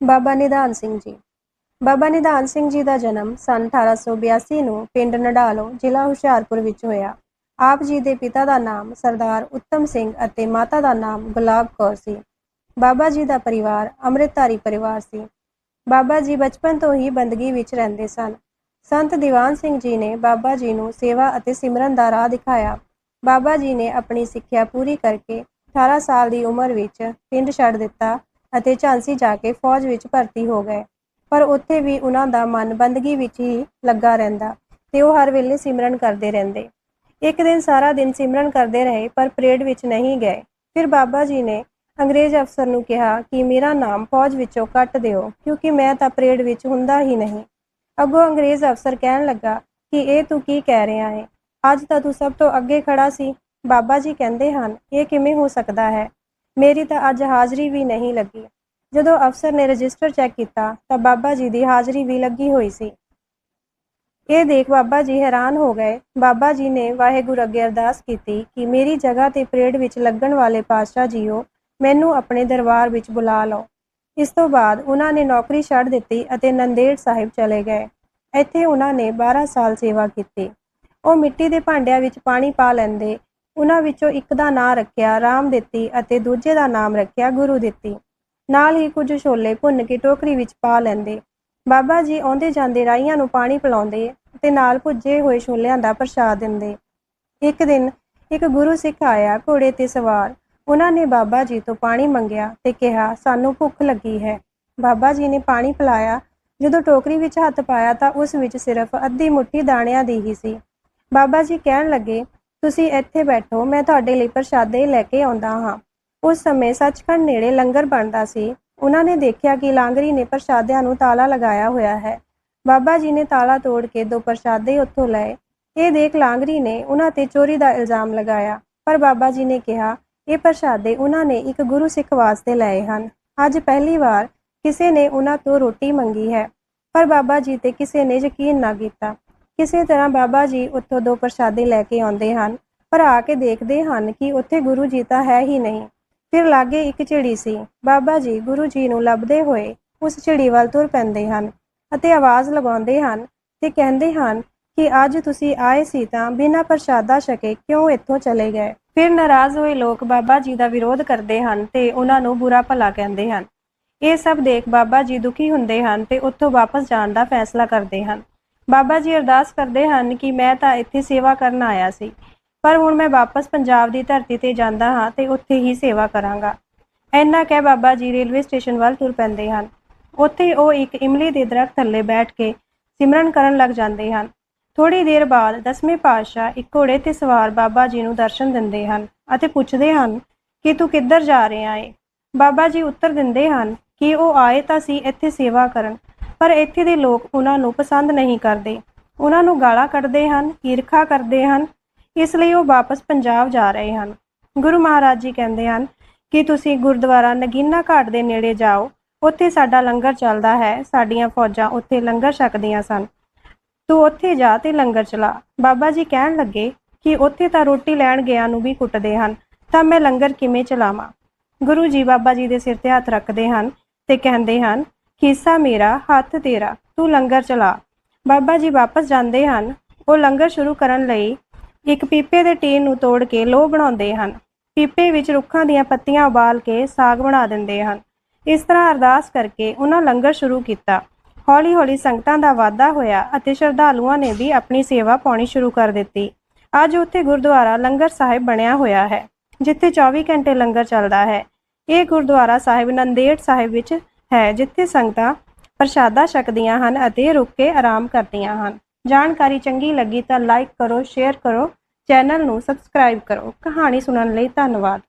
ਬਾਬਾ ਨਿਧਾਨ ਸਿੰਘ ਜੀ। ਬਾਬਾ ਨਿਧਾਨ ਸਿੰਘ ਜੀ ਦਾ ਜਨਮ ਸਨ 1882 ਨੂੰ ਪਿੰਡ ਨਡਾਲੋ ਜ਼ਿਲ੍ਹਾ ਹੁਸ਼ਿਆਰਪੁਰ ਵਿੱਚ ਹੋਇਆ। ਆਪ ਜੀ ਦੇ ਪਿਤਾ ਦਾ ਨਾਮ ਸਰਦਾਰ ਉੱਤਮ ਸਿੰਘ ਅਤੇ ਮਾਤਾ ਦਾ ਨਾਮ ਗੁਲਾਬ ਕੌਰ ਸੀ। ਬਾਬਾ ਜੀ ਦਾ ਪਰਿਵਾਰ ਅੰਮ੍ਰਿਤਧਾਰੀ ਪਰਿਵਾਰ ਸੀ। ਬਾਬਾ ਜੀ ਬਚਪਨ ਤੋਂ ਹੀ ਬੰਦਗੀ ਵਿੱਚ ਰਹਿੰਦੇ ਸਨ। ਸੰਤ ਦੀਵਾਨ ਸਿੰਘ ਜੀ ਨੇ ਬਾਬਾ ਜੀ ਨੂੰ ਸੇਵਾ ਅਤੇ ਸਿਮਰਨ ਦਾ ਰਾਹ ਦਿਖਾਇਆ। ਬਾਬਾ ਜੀ ਨੇ ਆਪਣੀ ਸਿੱਖਿਆ ਪੂਰੀ ਕਰਕੇ 18 ਸਾਲ ਦੀ ਉਮਰ ਵਿੱਚ ਪਿੰਡ ਛੱਡ ਦਿੱਤਾ ਅਤੇ ਝਾਂਸੀ ਜਾ ਕੇ ਫੌਜ ਵਿੱਚ ਭਰਤੀ ਹੋ ਗਏ। ਪਰ ਉੱਥੇ ਵੀ ਉਹਨਾਂ ਦਾ ਮਨ ਬੰਦਗੀ ਵਿੱਚ ਹੀ ਲੱਗਾ ਰਹਿੰਦਾ ਤੇ ਉਹ ਹਰ ਵੇਲੇ ਸਿਮਰਨ ਕਰਦੇ ਰਹਿੰਦੇ। ਇੱਕ ਦਿਨ ਸਾਰਾ ਦਿਨ ਸਿਮਰਨ ਕਰਦੇ ਰਹੇ, ਪਰ ਪਰੇਡ ਵਿੱਚ ਨਹੀਂ ਗਏ। ਫਿਰ ਬਾਬਾ ਜੀ ਨੇ ਅੰਗਰੇਜ਼ ਅਫਸਰ ਨੂੰ ਕਿਹਾ ਕਿ ਮੇਰਾ ਨਾਮ ਫੌਜ ਵਿੱਚੋਂ ਕੱਟ ਦਿਓ, ਕਿਉਂਕਿ ਮੈਂ ਤਾਂ ਪਰੇਡ ਵਿੱਚ ਹੁੰਦਾ ਹੀ ਨਹੀਂ। ਅੱਗੋਂ ਅੰਗਰੇਜ਼ ਅਫਸਰ ਕਹਿਣ ਲੱਗਾ ਕਿ ਇਹ ਤੂੰ ਕੀ ਕਹਿ ਰਿਹਾ ਹੈ ਅੱਜ ਤਾਂ ਤੂੰ ਸਭ ਤੋਂ ਅੱਗੇ ਖੜਾ ਸੀ। ਬਾਬਾ ਜੀ ਕਹਿੰਦੇ ਹਨ, ਇਹ ਕਿਵੇਂ ਹੋ ਸਕਦਾ ਹੈ? ਮੇਰੀ ਤਾਂ ਅੱਜ ਹਾਜ਼ਰੀ ਵੀ ਨਹੀਂ ਲੱਗੀ। ਜਦੋਂ ਅਫਸਰ ਨੇ ਰਜਿਸਟਰ ਚੈੱਕ ਕੀਤਾ, ਤਾਂ ਬਾਬਾ ਜੀ ਦੀ ਹਾਜ਼ਰੀ ਵੀ ਲੱਗੀ ਹੋਈ ਸੀ। ਇਹ ਦੇਖ ਬਾਬਾ ਜੀ ਹੈਰਾਨ ਹੋ ਗਏ। ਬਾਬਾ ਜੀ ਨੇ ਵਾਹਿਗੁਰੂ ਅੱਗੇ ਅਰਦਾਸ ਕੀਤੀ ਕਿ ਮੇਰੀ ਜਗ੍ਹਾ ਤੇ ਪਰੇਡ ਵਿੱਚ ਲੱਗਣ ਵਾਲੇ ਪਾਤਸ਼ਾਹ ਜੀਓ, ਮੈਨੂੰ ਆਪਣੇ ਦਰਬਾਰ ਵਿੱਚ ਬੁਲਾ ਲਓ। ਇਸ ਤੋਂ ਬਾਅਦ ਉਹਨਾਂ ਨੇ ਨੌਕਰੀ ਛੱਡ ਦਿੱਤੀ ਅਤੇ ਨੰਦੇੜ ਸਾਹਿਬ ਚਲੇ ਗਏ। ਇੱਥੇ ਉਹਨਾਂ ਨੇ 12 ਸਾਲ ਸੇਵਾ ਕੀਤੀ। ਉਹ ਮਿੱਟੀ ਦੇ ਭਾਂਡਿਆਂ ਵਿੱਚ ਪਾਣੀ ਪਾ ਲੈਂਦੇ ਉਹਨਾਂ ਵਿੱਚੋਂ ਇੱਕ ਦਾ ਨਾਂ ਰੱਖਿਆ ਰਾਮ ਦਿੱਤੀ ਅਤੇ ਦੂਜੇ ਦਾ ਨਾਮ ਰੱਖਿਆ ਗੁਰੂ ਦਿੱਤੀ। ਨਾਲ ਹੀ ਕੁਝ ਛੋਲੇ ਭੁੰਨ ਕੇ ਟੋਕਰੀ ਵਿੱਚ ਪਾ ਲੈਂਦੇ। ਬਾਬਾ ਜੀ ਆਉਂਦੇ ਜਾਂਦੇ ਰਾਈਆਂ ਨੂੰ ਪਾਣੀ ਪਿਲਾਉਂਦੇ ਤੇ ਨਾਲ ਭੁੱਜੇ ਹੋਏ ਛੋਲਿਆਂ ਦਾ ਪ੍ਰਸ਼ਾਦ ਦਿੰਦੇ। ਇੱਕ ਦਿਨ ਇੱਕ ਗੁਰੂ ਸਿੱਖ ਆਇਆ ਘੋੜੇ ਤੇ ਸਵਾਰ। ਉਹਨਾਂ ਨੇ ਬਾਬਾ ਜੀ ਤੋਂ ਪਾਣੀ ਮੰਗਿਆ ਤੇ ਕਿਹਾ, ਸਾਨੂੰ ਭੁੱਖ ਲੱਗੀ ਹੈ। ਬਾਬਾ ਜੀ ਨੇ ਪਾਣੀ ਪਿਲਾਇਆ। ਜਦੋਂ ਟੋਕਰੀ ਵਿੱਚ ਹੱਥ ਪਾਇਆ ਤਾਂ ਉਸ ਵਿੱਚ ਸਿਰਫ ਅੱਧੀ ਮੁੱਠੀ ਦਾਣਿਆਂ ਦੀ ਹੀ ਸੀ। ਬਾਬਾ ਜੀ ਕਹਿਣ ਲੱਗੇ ਤੁਸੀਂ ਇੱਥੇ ਬੈਠੋ, ਮੈਂ ਤੁਹਾਡੇ ਲਈ ਪ੍ਰਸ਼ਾਦੇ ਲੈ ਕੇ ਆਉਂਦਾ ਹਾਂ। ਉਸ ਸਮੇਂ ਸੱਚਖੰਡ ਨੇੜੇ ਲੰਗਰ ਬਣਦਾ ਸੀ। ਉਹਨਾਂ ਨੇ ਦੇਖਿਆ ਕਿ ਲਾਂਗਰੀ ਨੇ ਪ੍ਰਸ਼ਾਦਿਆਂ ਨੂੰ ਤਾਲਾ ਲਗਾਇਆ ਹੋਇਆ ਹੈ। ਬਾਬਾ ਜੀ ਨੇ ਤਾਲਾ ਤੋੜ ਕੇ ਦੋ ਪ੍ਰਸ਼ਾਦੇ ਉੱਥੋਂ ਲਏ। ਇਹ ਦੇਖ ਲਾਂਗਰੀ ਨੇ ਉਹਨਾਂ ਤੇ ਚੋਰੀ ਦਾ ਇਲਜ਼ਾਮ ਲਗਾਇਆ। ਪਰ ਬਾਬਾ ਜੀ ਨੇ ਕਿਹਾ, ਇਹ ਪ੍ਰਸ਼ਾਦੇ ਉਹਨਾਂ ਨੇ ਇੱਕ ਗੁਰੂ ਸਿੱਖ ਵਾਸਤੇ ਲਏ ਹਨ। ਅੱਜ ਪਹਿਲੀ ਵਾਰ ਕਿਸੇ ਨੇ ਉਹਨਾਂ ਤੋਂ ਰੋਟੀ ਮੰਗੀ ਹੈ। ਪਰ ਬਾਬਾ ਜੀ ਤੇ ਕਿਸੇ ਨੇ ਯਕੀਨ ਨਾ ਕੀਤਾ। ਕਿਸੇ ਤਰ੍ਹਾਂ ਬਾਬਾ ਜੀ ਉੱਥੋਂ ਦੋ ਪ੍ਰਸ਼ਾਦੇ ਲੈ ਕੇ ਆਉਂਦੇ ਹਨ, ਪਰ ਆ ਕੇ ਦੇਖਦੇ ਹਨ ਕਿ ਉੱਥੇ ਗੁਰੂ ਜੀ ਤਾਂ ਹੈ ਹੀ ਨਹੀਂ। ਫਿਰ ਲਾਗੇ ਇੱਕ ਝਿੜੀ ਸੀ। ਬਾਬਾ ਜੀ ਗੁਰੂ ਜੀ ਨੂੰ ਲੱਭਦੇ ਹੋਏ ਉਸ ਝਿੜੀ ਵੱਲ ਤੁਰ ਪੈਂਦੇ ਹਨ ਅਤੇ ਆਵਾਜ਼ ਲਗਾਉਂਦੇ ਹਨ ਤੇ ਕਹਿੰਦੇ ਹਨ ਕਿ ਅੱਜ ਤੁਸੀਂ ਆਏ ਸੀ ਤਾਂ ਬਿਨਾਂ ਪ੍ਰਸ਼ਾਦਾ ਛਕੇ ਕਿਉਂ ਇੱਥੋਂ ਚਲੇ ਗਏ? ਫਿਰ ਨਾਰਾਜ਼ ਹੋਏ ਲੋਕ ਬਾਬਾ ਜੀ ਦਾ ਵਿਰੋਧ ਕਰਦੇ ਹਨ ਤੇ ਉਹਨਾਂ ਨੂੰ ਬੁਰਾ ਭਲਾ ਕਹਿੰਦੇ ਹਨ। ਇਹ ਸਭ ਦੇਖ ਬਾਬਾ ਜੀ ਦੁਖੀ ਹੁੰਦੇ ਹਨ ਤੇ ਉੱਥੋਂ ਵਾਪਸ ਜਾਣ ਦਾ ਫੈਸਲਾ ਕਰਦੇ ਹਨ। ਬਾਬਾ ਜੀ ਅਰਦਾਸ ਕਰਦੇ ਹਨ ਕਿ ਮੈਂ ਤਾਂ ਇੱਥੇ ਸੇਵਾ ਕਰਨ ਆਇਆ ਸੀ। ਪਰ ਹੁਣ ਮੈਂ ਵਾਪਸ ਪੰਜਾਬ ਦੀ ਧਰਤੀ ਤੇ ਜਾਂਦਾ ਹਾਂ ਤੇ ਉੱਥੇ ਹੀ ਸੇਵਾ ਕਰਾਂਗਾ। ਐਨਾ ਕਹਿ ਬਾਬਾ ਜੀ ਰੇਲਵੇ ਸਟੇਸ਼ਨ ਵੱਲ ਤੁਰ ਪੈਂਦੇ ਹਨ। ਉੱਥੇ ਉਹ ਇੱਕ ਇਮਲੀ ਦੇ ਦਰਖਤ ਥੱਲੇ ਬੈਠ ਕੇ ਸਿਮਰਨ ਕਰਨ ਲੱਗ ਜਾਂਦੇ ਹਨ। ਥੋੜੀ ਦੇਰ ਬਾਅਦ ਦਸਵੇਂ ਪਾਤਸ਼ਾਹ ਇੱਕ ਘੋੜੇ ਤੇ ਸਵਾਰ ਬਾਬਾ ਜੀ ਨੂੰ ਦਰਸ਼ਨ ਦਿੰਦੇ ਹਨ ਅਤੇ ਪੁੱਛਦੇ ਹਨ, ਕਿ ਤੂੰ ਕਿੱਧਰ ਜਾ ਰਿਹਾ ਏ? ਬਾਬਾ ਜੀ ਉੱਤਰ ਦਿੰਦੇ ਹਨ ਕਿ ਉਹ ਆਏ ਤਾਂ ਸੀ ਇੱਥੇ ਸੇਵਾ ਕਰਨ। ਪਰ ਇੱਥੇ ਦੇ ਲੋਕ ਉਹਨਾਂ ਨੂੰ ਪਸੰਦ ਨਹੀਂ ਕਰਦੇ। ਉਹਨਾਂ ਨੂੰ ਗਾਲਾਂ ਕੱਢਦੇ ਹਨ, ਈਰਖਾ ਕਰਦੇ ਹਨ। ਇਸ ਲਈ ਉਹ ਵਾਪਸ ਪੰਜਾਬ ਜਾ ਰਹੇ ਹਨ। ਗੁਰੂ ਮਹਾਰਾਜ ਜੀ ਕਹਿੰਦੇ ਹਨ ਕਿ ਤੁਸੀਂ ਗੁਰਦੁਆਰਾ ਨਗੀਨਾ ਘਾਟ ਦੇ ਨੇੜੇ ਜਾਓ। ਉੱਥੇ ਸਾਡਾ ਲੰਗਰ ਚੱਲਦਾ ਹੈ। ਸਾਡੀਆਂ ਫੌਜਾਂ ਉੱਥੇ ਲੰਗਰ ਛਕਦੀਆਂ ਸਨ। ਤੂੰ ਉੱਥੇ ਜਾ ਤੇ ਲੰਗਰ ਚਲਾ। ਬਾਬਾ ਜੀ ਕਹਿਣ ਲੱਗੇ ਕਿ ਉੱਥੇ ਤਾਂ ਰੋਟੀ ਲੈਣ ਗਿਆ ਨੂੰ ਵੀ ਕੁੱਟਦੇ ਹਨ। ਤਾਂ ਮੈਂ ਲੰਗਰ ਕਿਵੇਂ ਚਲਾਵਾਂ? ਗੁਰੂ ਜੀ ਬਾਬਾ ਜੀ ਦੇ ਸਿਰ ਤੇ ਹੱਥ ਰੱਖਦੇ ਹਨ ਤੇ ਕਹਿੰਦੇ ਹਨ ਹਿੱਸਾ ਮੇਰਾ, ਹੱਥ ਤੇਰਾ, ਤੂੰ ਲੰਗਰ ਚਲਾ। ਬਾਬਾ ਜੀ ਵਾਪਸ ਜਾਂਦੇ ਹਨ। ਉਹ ਲੰਗਰ ਸ਼ੁਰੂ ਕਰਨ ਲਈ ਇੱਕ ਪੀਪੇ ਦੇ ਟੀਨ ਨੂੰ ਤੋੜ ਕੇ ਲੋਹ ਬਣਾਉਂਦੇ ਹਨ। ਪੀਪੇ ਵਿੱਚ ਰੁੱਖਾਂ ਦੀਆਂ ਪੱਤੀਆਂ ਉਬਾਲ ਕੇ ਸਾਗ ਬਣਾ ਦਿੰਦੇ ਹਨ। ਇਸ ਤਰ੍ਹਾਂ ਅਰਦਾਸ ਕਰਕੇ ਉਹਨਾਂ ਲੰਗਰ ਸ਼ੁਰੂ ਕੀਤਾ। ਹੌਲੀ-ਹੌਲੀ ਸੰਗਤਾਂ ਦਾ ਵਾਧਾ ਹੋਇਆ ਅਤੇ ਸ਼ਰਧਾਲੂਆਂ ਨੇ ਵੀ ਆਪਣੀ ਸੇਵਾ ਪਾਉਣੀ ਸ਼ੁਰੂ ਕਰ ਦਿੱਤੀ। ਅੱਜ ਉੱਥੇ ਗੁਰਦੁਆਰਾ ਲੰਗਰ ਸਾਹਿਬ ਬਣਿਆ ਹੋਇਆ ਹੈ, ਜਿੱਥੇ 24 ਘੰਟੇ ਲੰਗਰ ਚੱਲਦਾ ਹੈ। ਇਹ ਗੁਰਦੁਆਰਾ ਸਾਹਿਬ ਨੰਦੇੜ ਸਾਹਿਬ ਵਿੱਚ ਹੈ, ਜਿੱਥੇ ਸੰਗਤਾਂ ਪ੍ਰਸ਼ਾਦਾ ਛਕਦੀਆਂ ਹਨ ਅਤੇ ਰੁਕ ਕੇ ਆਰਾਮ ਕਰਦੀਆਂ ਹਨ। ਜਾਣਕਾਰੀ ਚੰਗੀ ਲੱਗੀ ਤਾਂ ਲਾਈਕ ਕਰੋ ਸ਼ੇਅਰ ਕਰੋ ਚੈਨਲ ਨੂੰ ਸਬਸਕ੍ਰਾਈਬ ਕਰੋ। ਕਹਾਣੀ ਸੁਣਨ ਲਈ ਧੰਨਵਾਦ।